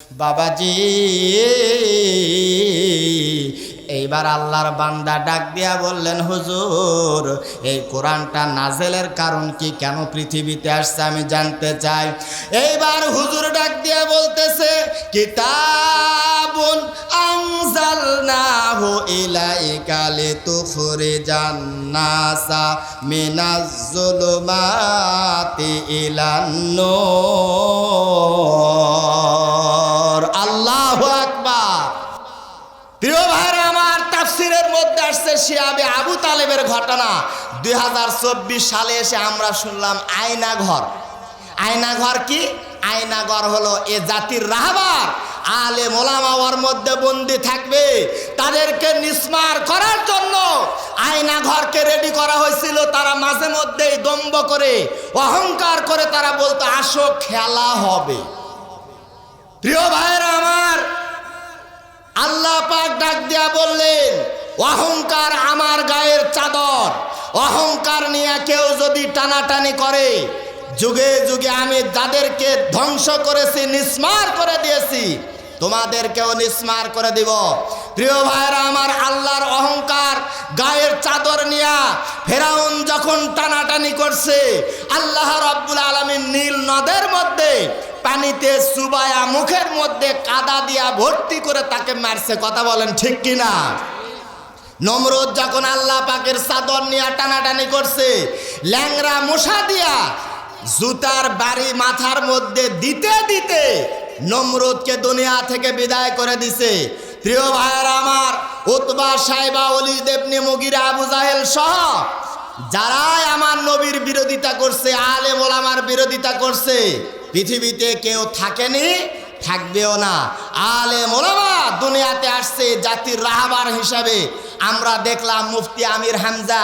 বাবাজি, এইবার আল্লাহর বান্দা ডাক দিয়া বললেন, হুজুর, এই কোরআনটা নাজেলের কারণ কি? কেন পৃথিবীতে আসছে আমি জানতে চাই। এইবার হুজুর ডাক দিয়া বলতেছে, কিতাবুন নূর আল্লাহু আকবার প্রিয় ভাইরা আমার তাফসিরের মধ্যে আসছে শিয়াবে আবু তালেবের ঘটনা। দুই সালে এসে আমরা শুনলাম আয়না ঘর আয়না ঘর কি? আয়না ঘর হলো এ জাতির রাহবার। আলে মোলামা ওর মধ্যে বন্দি থাকবে। তাদেরকে নিস্মার করার জন্য আয়না ঘরকে রেডি করা হয়েছিল। তারা মাঝে মধ্যেই দম্ব করে, অহংকার করে তারা বলতো, আসো, খেলা হবে। প্রিয় ভাইরা আমার, আল্লাহ পাক ডাক দিয়া বললেন অহংকার আমার গায়ের চাদর। অহংকার নিয়ে কেউ যদি টানাটানি করে, যুগে যুগে আমি যাদেরকে ধ্বংস করেছি, নিস্মার করে দিয়েছি, তোমাদেরকেও নিস্মার করে দিব। প্রিয় ভাইরা, আমার আল্লাহর অহংকার গায়ের চাদর নিয়া ফেরাউন যখন টানাটানি করছে, আল্লাহ রব্বুল আলমীর নীল নদের মধ্যে পানিতে সুবায়া মুখের মধ্যে কাদা দিয়া ভর্তি করে তাকে মারছে। কথা বলেন ঠিক কিনা? নমরুদ যখন আল্লাহ পাকের চাদর নিয়ে টানাটানি করছে ল্যাংরা মশা দিয়া জুতার বাড়ি মাথার মধ্যে দিতে দিতে নমরুদকে দুনিয়া থেকে বিদায় করে দিছে। প্রিয় ভাইয়ের আমার, উতবা সাহেবা অলি দেবনি মুগিরা আবু জাহেল সহ যারাই আমার নবীর বিরোধিতা করছে আলে মোলামার বিরোধিতা করছে, পৃথিবীতে কেউ থাকেনি, থাকবেও না। আলে মোলামা দুনিয়াতে আসছে জাতির রাহাবার হিসাবে। আমরা দেখলাম মুফতি আমির হামজা,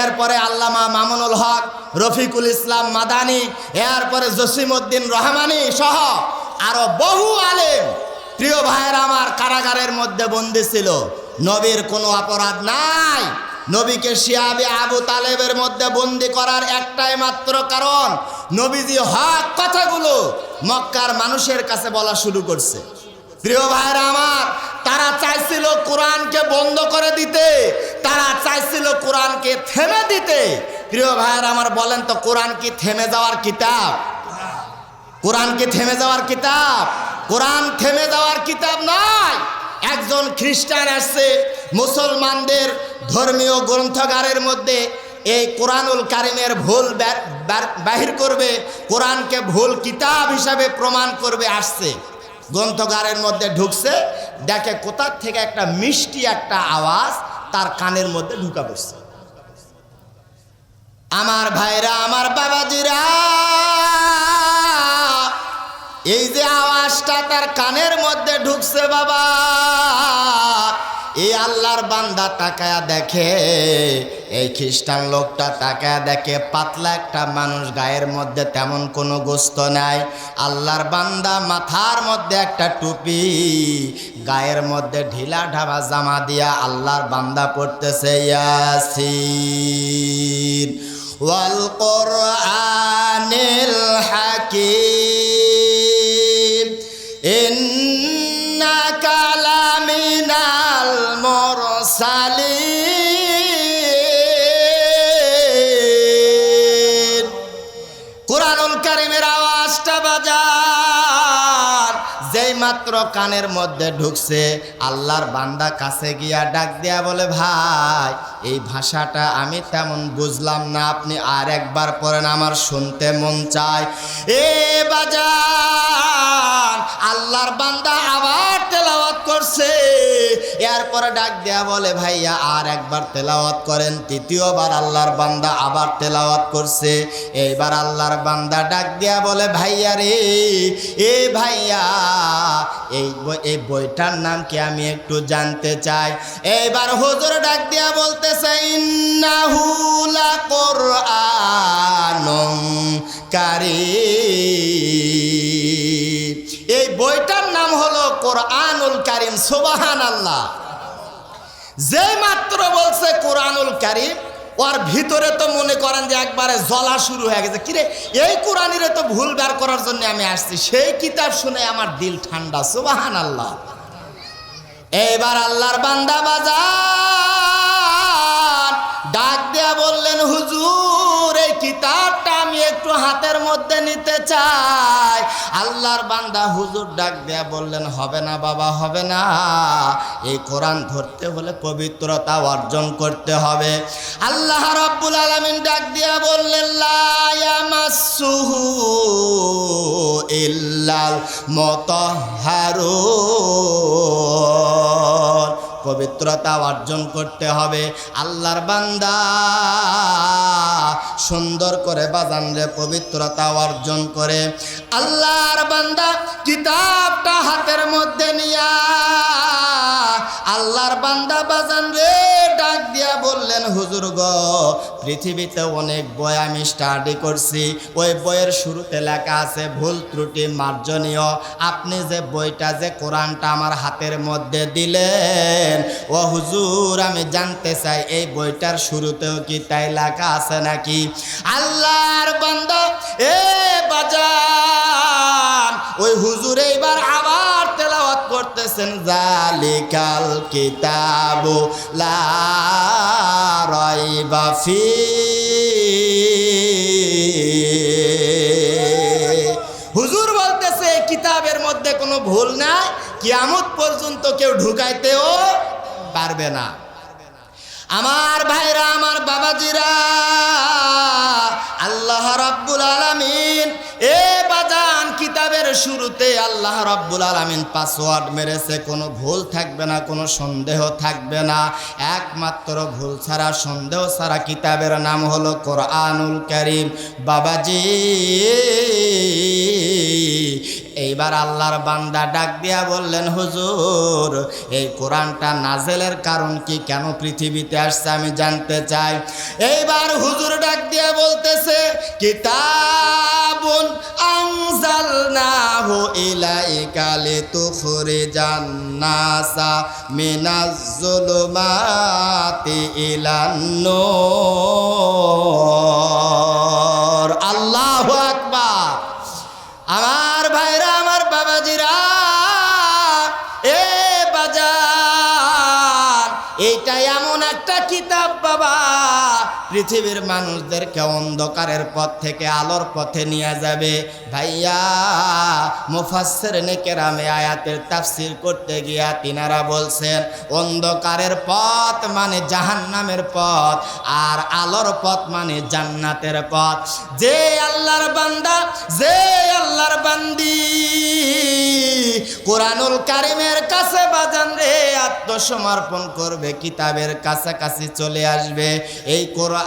এরপরে আল্লামা মামুনুল হক, রফিকুল ইসলাম মাদানি, এরপরে জসিমউদ্দিন রহমানি সহ আরও বহু আলেম। প্রিয় ভাইয়ের, আমার কারাগারের মধ্যে বন্দি ছিল। নবীর কোনো অপরাধ নাই। নবীকে শিয়াবে আবু তালেবের মধ্যে বন্দি করার একটাই মাত্র কারণ, নবীজি হক কথাগুলো মক্কার মানুষের কাছে বলা শুরু করছে। প্রিয় ভাইরা আমার তারা চাইছিল কোরআনকে বন্ধ করে দিতে, তারা চাইছিল কোরআনকে থেমে দিতে। প্রিয় ভাইয়ের আমার বলেন তো, কোরআন কি থেমে যাওয়ার কিতাব? কোরআন কি থেমে যাওয়ার কিতাব? কোরআন থেমে যাওয়ার কিতাব নয়। একজন খ্রিস্টান আসছে, মুসলমানদের ধর্মীয় গ্রন্থাগারের মধ্যে এই কোরআনুল কারিমের ভুল বাহির করবে, কোরআনকে ভুল কিতাব হিসাবে প্রমাণ করবে, আসছে। গ্রন্থগারের মধ্যে ঢুকছে, দেখে কোথার থেকে একটা মিষ্টি একটা আওয়াজ তার কানের মধ্যে ঢুকা বসছে আমার ভাইরা, আমার বাবাজিরা, এই যে আওয়াজটা তার কানের মধ্যে ঢুকছে বাবা এই আল্লাহর বান্দা তাকায়া দেখে, এই খ্রিস্টান লোকটা তাকায়া দেখে পাতলা একটা মানুষ গায়ের মধ্যে তেমন কোনো গোস্ত নাই। আল্লাহর বান্দা মাথার মধ্যে একটা টুপি, গায়ের মধ্যে ঢিলা ঢাবা জামা দিয়া আল্লাহর বান্দা পড়তেছে ইয়াসিন। ওয়াল কোরআনিল হাকিম ইন্নাকা মুরসালিন। কোরআনুল কারিমের আওয়াজটা বাজার যেই মাত্র কানের মধ্যে ঢুকছে, আল্লাহর বান্দা কাছে গিয়া ডাক দিয়া বলে, ভাই, এই ভাষাটা আমি তেমন বুঝলাম না। আপনি আর একবার পড়েন, আমার শুনতে মন চায়। এ বাজার আল্লাহর বান্দা আবার তেলাওয়াত করছে। এরপরে ডাক দেয়া বলে, ভাইয়া, আর একবার তেলাওয়াত করেন। তৃতীয়বার আল্লাহর বান্দা আবার তেলাওয়াত করছে। এইবার আল্লাহর বান্দা ডাক দেয়া বলে, ভাইয়া রে, এ ভাইয়া, এই এই বইটার নাম কি আমি একটু জানতে চাই? এইবার হুজুর ডাক দিয়া বলতেছে, ইন্নাহু লাকুরআনুম কারীম। কোরআনুল কারিম সুবাহান আল্লাহ যে মাত্র বলছে কোরআনুল কারিম, ওর ভিতরে তো মনে করেন যে একবারে জ্বলা শুরু হয়ে গেছে। কিরে, এই কোরআনিরে তো ভুল বের করার জন্য আমি আসছি। সেই কিতাব শুনে আমার দিল ঠান্ডা সুবাহান আল্লাহ এইবার আল্লাহর বান্দা বাজার। হাতের মধ্যে নিতে চাই আল্লাহর বান্দা হুজুর ডাক দেয়া বললেন, হবে না বাবা, হবে না। এই কোরআন ধরতে হলে পবিত্রতা অর্জন করতে হবে। আল্লাহ রব্বুল আলামিন ডাক দিয়া বললেন ইয়ামাসসুহু ইল্লাল পবিত্রতা অর্জন করতে হবে। আল্লাহর বান্দা সুন্দর করে বাজান রে পবিত্রতা অর্জন করে। আল্লাহর বান্দা কিতাবটা হাতের মধ্যে নিয়া। আল্লাহর বান্দা বাজান রে দিয়া বললেন, হুজুর গ, পৃথিবীতে অনেক বই আমি স্টাডি করছি। ওই বইয়ের শুরুতে লেখা আছে, ভুল ত্রুটি মার্জনীয়। আপনি যে বইটা, যে কোরআনটা আমার হাতের মধ্যে দিলেন, ও হুজুর, আমি জানতে চাই, এই বইটার শুরুতেও কি তাই লেখা আছে নাকি? আল্লাহর বান্দা, এ করতেছেন জালিকাল কিতাবু লা ফি। হুজুর বলতেছে, কিতাবের মধ্যে কোনো ভুল নাই, কিয়ামত পর্যন্ত কেউ ঢুকাইতেও পারবে না। আমার ভাইরা, আমার বাবাজিরা, আল্লাহ রাব্বুল আলামিন এ কিতাবের শুরুতে আল্লাহ রাব্বুল আলামিন পাসওয়ার্ড মেরেছে, কোনো ভুল থাকবে না, কোনো সন্দেহ থাকবে না। একমাত্র ভুল ছাড়া, সন্দেহ ছাড়া কিতাবের নাম হলো কোরআনুল কারীম। বাবাজি! এইবার আল্লাহর বান্দা ডাক দিয়া বললেন, হুজুর, এই কোরআনটা নাজেলের কারণ কি? কেন পৃথিবীতে আসছে আমি জানতে চাই। এইবার হুজুর ডাক দিয়া বলতেছে, কিতাবুন আনজালনাহু ইলাইকা লিতুখরিজান নাসা মিনাজ জুলুমাতি ইলান নূর এমন একটা কিতাব বাবা পৃথিবীর মানুষদেরকে অন্ধকারের পথ থেকে আলোর পথে নিয়ে যাবে। ভাইয়া মুফাসসির নেকেরামে আয়াতের তাফসির করতে গিয়া তিনারা বলছেন, অন্ধকারের পথ মানে জাহান্নামের পথ, আর আলোর পথ মানে জান্নাতের পথ। যে আল্লাহর বান্দা, যে আল্লাহর বান্দি, কোরআনুল কারিমের কাছে বাজান রে, আত্মসমর্পণ করবে, কিতাবের কাছাকাছি চলে আসবে। এই কোরআন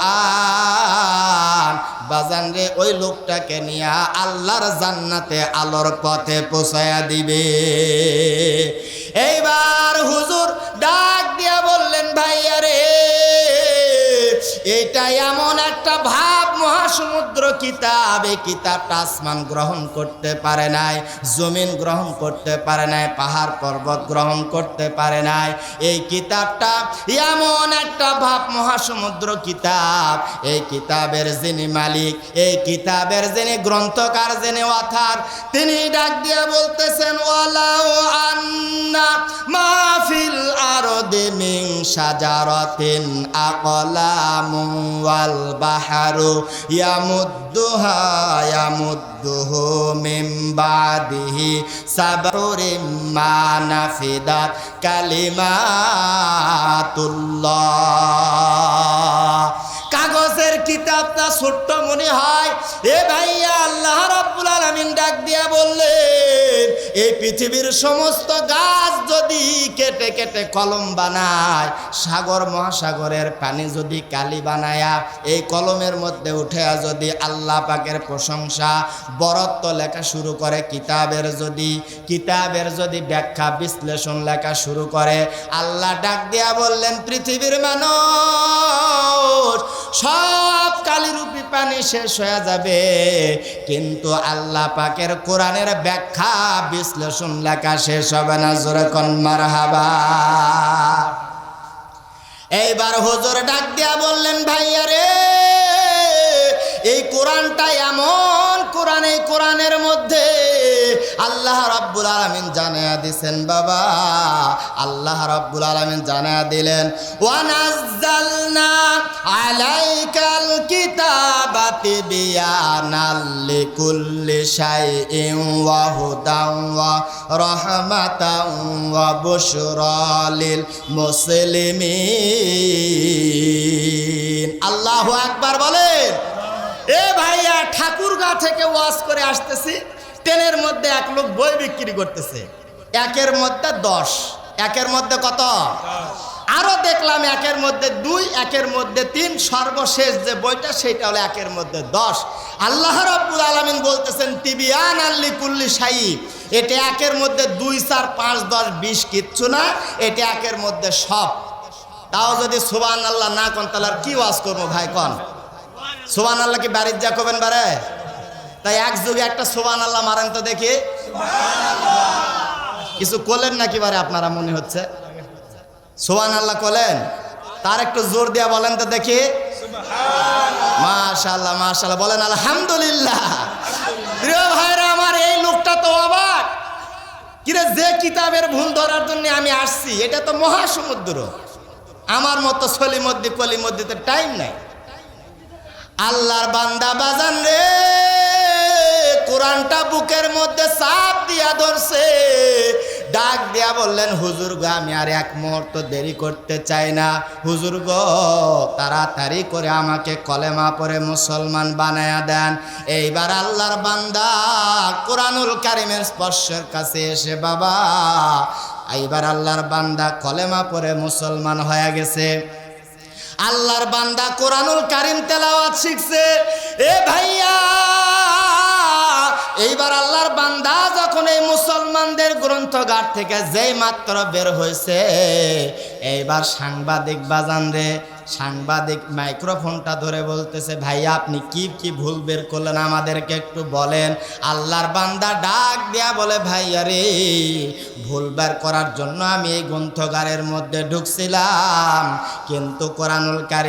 বাজান রে, ওই লোকটাকে নিয়ে আল্লাহর জান্নাতে আলোর পথে পোষায়া দিবে। এইবার হুজুর ডাক দিয়া বললেন, ভাইয়া রে এটা এমন একটা ভাব, মহাসমুদ্র কিতাব, এই কিতাবটা আসমান গ্রহণ করতে পারে নাই, জমিন গ্রহণ করতে পারে নাই, পাহাড় পর্বত গ্রহণ করতে পারে নাই। এই কিতাবটা এমন একটা ভাব, মহাসমুদ্র কিতাব, এই কিতাবের যিনি মালিক, এই কিতাবের যিনি গ্রন্থকার, যিনি অথার, তিনি ডাক দিয়ে বলতেছেন, ওয়ালাউ আন্না মাহফিল আরদে মিং সাজারতিন আকলামু ওয়াল বাহারু ইয়ামুদ্দুহা ইয়ামুদ্দুহু মিন বাদিহি সাবরুম মা নাফিদাত কালিমাতুল্লাহ। কাগজের কিতাবটা ছোট্ট মনে হয়। এ ভাইয়া আল্লাহ রাব্বুল আলামিন ডাক দিয়া বললেন, এই পৃথিবীর সমস্ত গাছ কেটে কেটে কলম বানায়। সাগর মহাসাগরের পানি যদি কালি বানায়া এই কলমের মধ্যে উঠে যদি আল্লাহ পাকের প্রশংসা, বরত্ব লেখা শুরু করে, কিতাবের যদি কিতাবের যদি ব্যাখ্যা, বিশ্লেষণ লেখা শুরু করে, আল্লাহ ডাক দিয়া বললেন, পৃথিবীর মানুষ, সব কালিরূপী পানি শেষ হয়ে যাবে। কিন্তু আল্লাহ পাকের কোরআনের ব্যাখ্যা, বিশ্লেষণ লেখা শেষ হবে না, জোরে কন মারহাবা। এইবার হুজুর ডাক দিয়া বললেন, ভাইয়া রে, এই কোরআনটা এমন কোরআন, এই কোরআনের মধ্যে আল্লাহ রাব্বুল আলামিন জানায়া দিছেন, বাবা, আল্লাহ রাব্বুল আলামিন জানায়া দিলেন, ওয়ানাজ্জালনা আলাইকাল কিতাবা ওয়া আল্লাহু আকবার বলেন। এ ভাইয়া ঠাকুরগা থেকে ওয়াজ করে আসতেছি। ট্রেনের মধ্যে এক লোক বই বিক্রি করতেছে। একের মধ্যে দশ, একের মধ্যে কত? আরও দেখলাম একের মধ্যে দুই, একের মধ্যে তিন, সর্বশেষ যে বইটা সেটা হলো একের মধ্যে দশ। আল্লাহ রব্বুল আলমিন বলতেছেন, তিবিয়ান আল্লি কুল্লি সাই এটা একের মধ্যে দুই, চার, পাঁচ, দশ, বিশ কিচ্ছু না, এটা একের মধ্যে সব। তাও যদি সুবান আল্লাহ না কন, তাহলে আর কি ওয়াজ করব ভাই কন? সোবান আল্লাহ কি বাড়ির যা করবেন বারে? তাই এক যুগে একটা সোবান আল্লাহ মারেন তো দেখি। কিছু করলেন নাকি বারে আপনারা মনে হচ্ছে? সোবান আল্লাহ করলেন? তার একটু জোর দিয়া বলেন তো দেখি। মাশাল্লাহ মাশাল্লাহ বলেন আলহামদুলিল্লাহ। প্রিয় ভাইরা, আমার এই লোকটা তো অবাক। কিরে, যে কিতাবের ভুল ধরার জন্য আমি আসছি, এটা তো মহাসমুদ্র। আমার মতো সলিমদ্দি, কলিমদ্দিতে টাইম নাই। আল্লাহর বান্দা বাজান রে। কোরআনটা বুকের মধ্যে চাপ দিয়া ধরছে। ডাক দিয়া বললেন, হুজুর গো, আমি আর এক মুহূর্ত দেরি করতে চাই না। হুজুর গো, তাড়াতাড়ি করে আমাকে কলেমা পরে মুসলমান বানায়া দেন। এইবার আল্লাহর বান্দা কোরআনুল কারিমের স্পর্শের কাছে এসে, বাবা, এইবার আল্লাহর বান্দা কলেমা পরে মুসলমান হয়ে গেছে। আল্লাহর বান্দা কোরআনুল কারিম তেলাওয়াত শিখছে। এ ভাইয়া এইবার আল্লাহর বান্দা যখন এই মুসলমানদের গ্রন্থগার থেকে যেই মাত্র বের হয়েছে, এইবার সাংবাদিক বাজান রে, সাংবাদিক মাইক্রোফোনটা ধরে বলতেছে ভাইয়া আপনি কি কি ভুল বের করলেন? আমাদেরকে একটু বলেন। আল্লাহর বান্দা ডাক দেয়া বলে, ভাই, আরে, ভুল বের করার জন্য আমি এই গ্রন্থগারের মধ্যে ঢুকছিলাম, কিন্তু কোরআনুল কারিম